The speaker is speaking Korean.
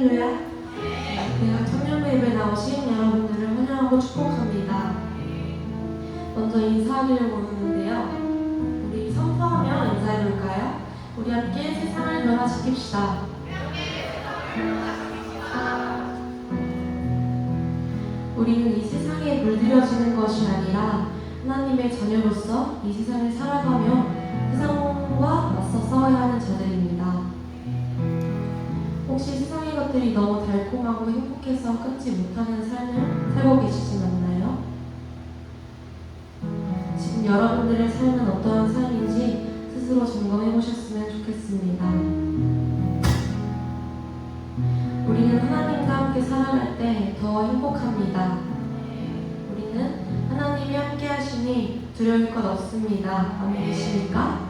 할렐루야. 내가 청년부 예배 나오신 여러분들을 환영하고 축복합니다. 먼저 인사드리려고 하는데요. 우리 선포하며 인사해볼까요? 우리 함께 세상을 변화시킵시다. 우리는 이 세상에 물들여지는 것이 아니라 하나님의 자녀로서 이 세상을 살아가며 세상과 맞서 싸워야 하는 자들입니다. 것들이 너무 달콤하고 행복해서 끊지 못하는 삶을 살고 계시진 않나요? 지금 여러분들의 삶은 어떠한 삶인지 스스로 점검해 보셨으면 좋겠습니다. 우리는 하나님과 함께 살아갈 때 더 행복합니다. 우리는 하나님이 함께 하시니 두려울 것 없습니다. 아멘 계십니까?